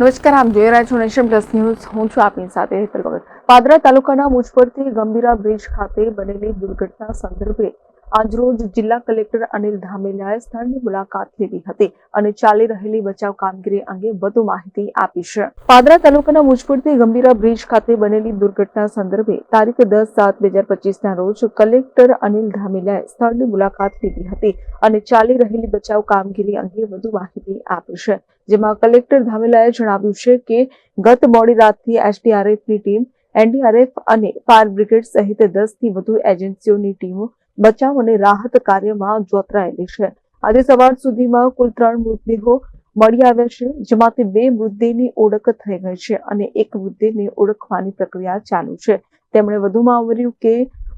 નમસ્કાર આમ જોઈ રહ્યા છો નેશન પ્લસ ન્યૂઝ. હું છું આપની સાથે હેતલ ભગત. પાદરા તાલુકાના મુજપરથી ગંભીરા બ્રિજ ખાતે બનેલી દુર્ઘટના સંદર્ભે આજરોજ જિલ્લા કલેક્ટર અનિલ ધામેલિયાએ સ્થળની મુલાકાત લીધી હતી અને ચાલી રહેલી બચાવ કામગીરી અંગે વધુ માહિતી આપી છે. પાદરા તાલુકાના મુજપુરથી ગંભીરા બ્રિજ ખાતે બનેલી દુર્ઘટના સંદર્ભે તારીખ દસ સાત બે હજાર પચીસના રોજ કલેક્ટર અનિલ ધામેલિયાએ સ્થળની મુલાકાત લીધી હતી અને ચાલી રહેલી બચાવ કામગીરી અંગે વધુ માહિતી આપી છે. જેમાં કલેક્ટર ધામેલાએ જણાવ્યું છે કે ગત મોડી રાતથી એસડીઆરએફની ટીમ, એનડીઆરએફ અને ફાયર બ્રિગેડ સહિત દસથી વધુ એજન્સીઓની ટીમો બચાવ અને રાહત કાર્યમાં જોતરાયેલી છે. આજે સવાર સુધીમાં કુલ ત્રણ મૃતદેહો મળી આવ્યા છે, જેમાંથી બે મૃતદેહની ઓળખ થઈ ગઈ છે અને એક મૃતદેહને ઓળખવાની પ્રક્રિયા ચાલુ છે. તેમણે વધુમાં ઉમેર્યું કે,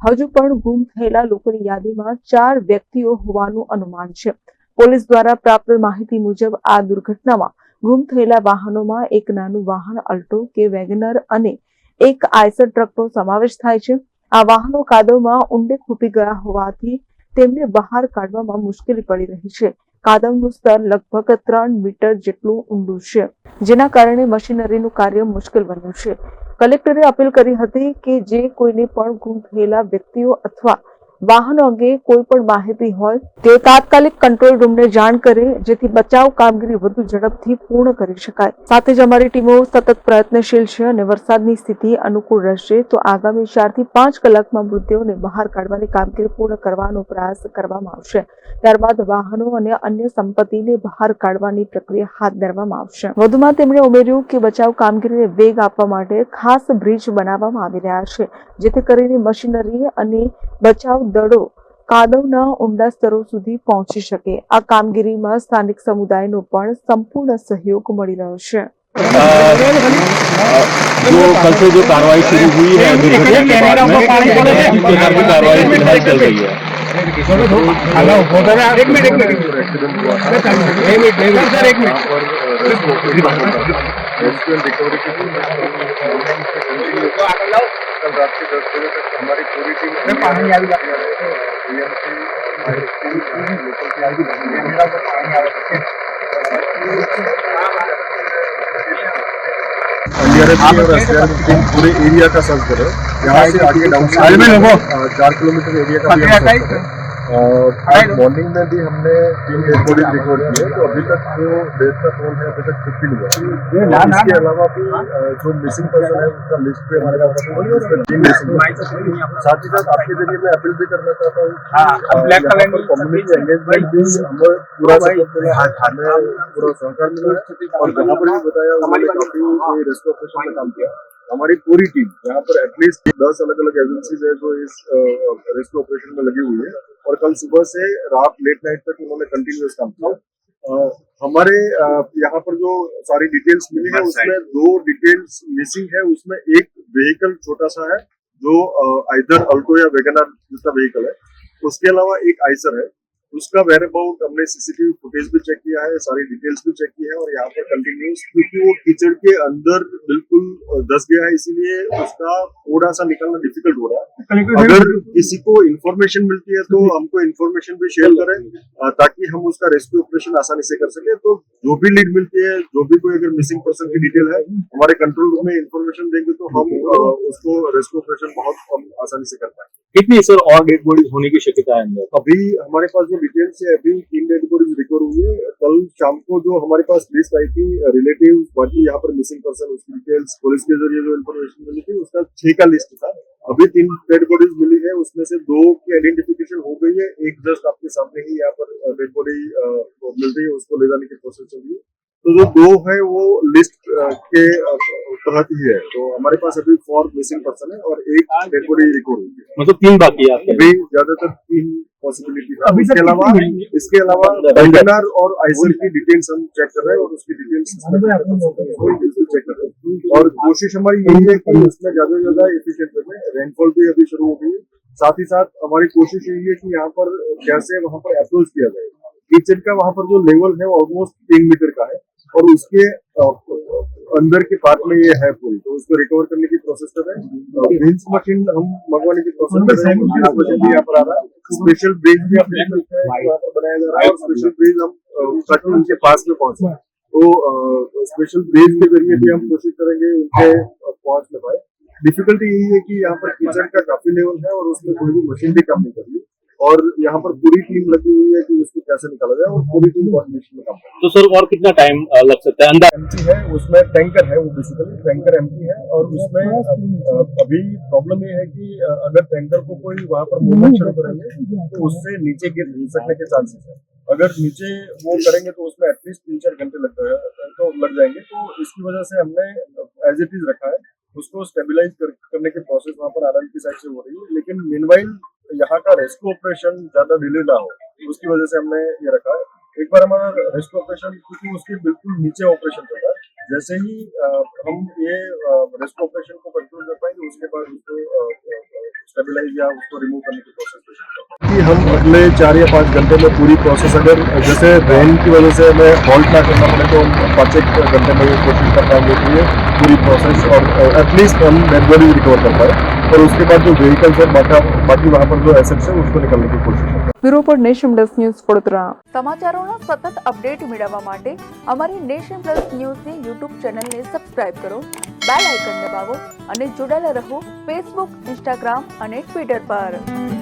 હજુ પણ ગુમ થયેલા લોકોની યાદીમાં ચાર વ્યક્તિઓ હોવાનું અનુમાન છે. પોલીસ દ્વારા પ્રાપ્ત માહિતી મુજબ, આ દુર્ઘટનામાં ગુમ થયેલા વાહનોમાં એક નાનું વાહન, અલ્ટો કે વેગનર અને એક આઈસર ટ્રકનો સમાવેશ થાય છે. આ વાહનો કાદવમાં ઊંડે ખૂપી ગયા હોવાથી તેમને બહાર કાઢવામાં મુશ્કેલી પડી રહી છે. કાદવનું સ્તર લગભગ ત્રણ મીટર જેટલું ઊંડું છે, જેના કારણે મશીનરીનું કાર્ય મુશ્કેલ બન્યું છે. કલેક્ટરે અપીલ કરી હતી કે જે કોઈને પણ ગુમ થયેલા વ્યક્તિઓ અથવા વાહનો અંગે કોઈ પણ માહિતી હોય તે તાત્કાલિક કંટ્રોલ રૂમને જાણ કરે, જેથી બચાવ કામગીરી વધુ ઝડપથી પૂર્ણ કરી શકાય. સાથે જ અમારી ટીમો સતત પ્રયત્નશીલ છે અને વરસાદની સ્થિતિ અનુકૂળ રહેશે, તો આગામી ચારથી પાંચ કલાકમાં મૃતદેહોને બહાર કાઢવાની કામગીરી પૂર્ણ કરવાનો પ્રયાસ કરવામાં આવશે. ત્યારબાદ વાહનો અને અન્ય સંપત્તિને બહાર કાઢવાની પ્રક્રિયા હાથ ધરવામાં આવશે. વધુમાં તેમણે ઉમેર્યું કે બચાવ કામગીરીને વેગ આપવા માટે ખાસ બ્રિજ બનાવવામાં આવી રહ્યા છે, જેથી કરીને મશીનરી અને બચાવ દળો કાદવના ઊંડા સ્તરો સુધી પહોંચી શકે આ કામગીરીમાં સ્થાનિક સમુદાયનો પણ સંપૂર્ણ સહયોગ મળી રહ્યો છે जो कल से जो कार्रवाई शुरू हुई है दुर्घटना के बाद में इस प्रकार की कार्रवाई फिलहाल चल रही है एक मिनट एक मिनट सर एक मिनट कल रात के दस बजे तक हमारी पूरी टीम पानी आ गया एनडीआरएफ की और एसडीआरएफ की टीम पूरे एरिया का सर्च करो यहाँ से आगे डाउन। चार किलोमीटर एरिया का और आज मॉर्निंग में भी हमने तीन डेड बॉडीज रिकवर किए तो अभी तक जो डेथ का फ़ोन है अभी तक नहीं हुआ। इसके अलावा भी जो मिसिंग पर्सन है उसका लिस्ट पे हमारे पास तीन मिसिंग साथ ही साथ आपके ज़रिए मैं अपील भी करना चाहता हूँ। हाँ, कम्युनिटी एंगेजमेंट भी हमें पूरा सपोर्ट मिला है हमें पूरा सहकार मिला है। और जहाँ पर भी बताया उन्होंने काफ़ी रेस्क्यू ऑपरेशन में काम किया। हमारी पूरी टीम यहाँ पर एटलीस्ट दस अलग अलग एजेंसीज है जो इस रेस्क्यू ऑपरेशन में लगी हुई है। और कल सुबह से रात लेट नाइट तक उन्होंने कंटिन्यूस काम किया। हमारे यहाँ पर जो सारी डिटेल्स मिली है उसमें दो डिटेल्स मिसिंग है। उसमें एक व्हीकल छोटा सा है जो इधर अल्टो या वेगनार जिसका व्हीकल है। उसके अलावा एक आइसर है उसका वेर अबाउट हमने सीसीटीवी फुटेज भी चेक किया है सारी डिटेल्स भी चेक की है और यहाँ पर कंटिन्यूस क्योंकि वो कीचड़ के अंदर बिल्कुल दस गया है इसीलिए उसका थोड़ा सा निकलना डिफ़िकल्ट हो रहा है। अगर किसी को इन्फॉर्मेशन मिलती है तो हमको इन्फॉर्मेशन भी शेयर करें ताकि हम उसका रेस्क्यू ऑपरेशन आसानी से कर सके। तो जो भी लीड मिलती है जो भी कोई अगर मिसिंग पर्सन की डिटेल है हमारे कंट्रोल रूम में इन्फॉर्मेशन देंगे तो हम उसको रेस्क्यू ऑपरेशन बहुत हम आसानी से कर पाएँगे। कितनी सर और डेड बॉडीज होने की शक्यता है अंदर? अभी हमारे पास जो डिटेल्स है, अभी तीन डेड बॉडीज रिकवर हुई है। कल शाम को जो हमारे पास लिस्ट आई थी रिलेटिव बाकी यहाँ पर मिसिंग पर्सन उसकी डिटेल्स पुलिस के ज़रिए जो इन्फॉर्मेशन मिली थी, उसका छह का लिस्ट था। अभी तीन डेड बॉडीज मिली है, उसमें से दो की आइडेंटिफिकेशन हो गई है, एक जस्ट आपके सामने ही यहाँ पर डेड बॉडी मिल रही है, उसको ले जाने की प्रोसेस चल रही है। तो जो दो है, वो लिस्ट के तहत ही है। तो हमारे पास अभी फोर मिसिंग पर्सन है और एक डेड बॉडी रिकवर हुई है। मतलब तीन बाकी है अभी ज़्यादातर तीन पॉसिबिलिटी है। अभी इसके अलावा इसके अलावा वेगनर और आइसर की डिटेल्स हम चेक कर रहे हैं और उसकी डिटेल्स चेक कर रहे हैं। और कोशिश हमारी यही है कि उसमें ज़्यादा से ज़्यादा एफिशिएंट रखें रेनफॉल भी अभी शुरू हो गई है। साथ ही साथ हमारी कोशिश यही है कि यहाँ पर कैसे वहाँ पर अप्रोच किया जाए। किचन का वहाँ पर जो लेवल है वो ऑलमोस्ट तीन मीटर का है। और उसके अंदर के पार्ट में ये है पूरी तो उसको रिकवर करने की प्रोसेस कर रहे हैं? ब्रिंच मशीन हम मंगवाने की प्रोसेस कर रहे हैं। भी यहाँ पर आ रहा है स्पेशल ब्रिज भी अपने बनाया जा रहा है और स्पेशल ब्रिज हम ताकि उनके पास में पहुँचे तो स्पेशल ब्रिज के ज़रिए भी हम कोशिश करेंगे उनके पहुँच में पाए डिफिकल्टी यही है कि यहाँ पर किचन का काफ़ी लेवल है और उसमें कोई भी मशीन भी काम नहीं कर रही और यहाँ पर पूरी टीम लगी हुई है कि उसको कैसे निकाला जाए और पूरी टीम कोऑर्डिनेशन में काम कर। तो सर और कितना टाइम लग सकता है? अंदाज? एमटी है उसमें टैंकर है वो बेसिकली टैंकर एमटी है और उसमें अभी प्रॉब्लम ये है कि अगर टैंकर को कोई वहाँ पर मूवमेंट शुरू करेंगे तो उससे नीचे गिर सकने के चांसेस है। अगर नीचे वो करेंगे तो उसमें एटलीस्ट तीन चार घंटे लग जाए तो लग जाएँगे। तो इसकी वजह से हमने एज इट इज़ रखा है उसको स्टेबलाइज कर, करने के प्रोसेस वहाँ पर आनंद की साइड से हो रही है। लेकिन मीनवाइल यहाँ का रेस्क्यू ऑपरेशन ज़्यादा डिले ना हो, उसकी वजह से हमने ये रखा है। एक बार हमारा रेस्क्यू ऑपरेशन क्योंकि उसके बिल्कुल नीचे ऑपरेशन चल रहा है जैसे ही हम ये रेस्क्यू ऑपरेशन को कंट्रोल कर पाएँगे उसके बाद उसको स्टेबलाइज या उसको रिमूव करने की प्रोसेस कि हम अगले चार या पाँच घंटे में पूरी प्रोसेस अगर, जैसे रेन की वजह से हमें हॉल्ट ना करना पड़े तो हम पाँच एक घंटे में कोशिश कर पाएँगे पूरी प्रोसेस और एटलीस्ट हम मैनुअली रिकवर कर पाए। और उसके बाद जो व्हीकल्स है बाकी बाकी वहाँ पर जो एसेट्स है उसको निकालने की कोशिश करें બ્યુરો પર નેશન પ્લસ ન્યૂઝ વડોદરા સમાચારોના સતત અપડેટ મેળવવા માટે અમારી નેશન પ્લસ ન્યૂઝની યુટ્યુબ ચેનલને સબસ્ક્રાઇબ કરો બેલ આઇકન દબાવો અને જોડાયેલા રહો ફેસબુક ઇન્સ્ટાગ્રામ અને ટ્વિટર પર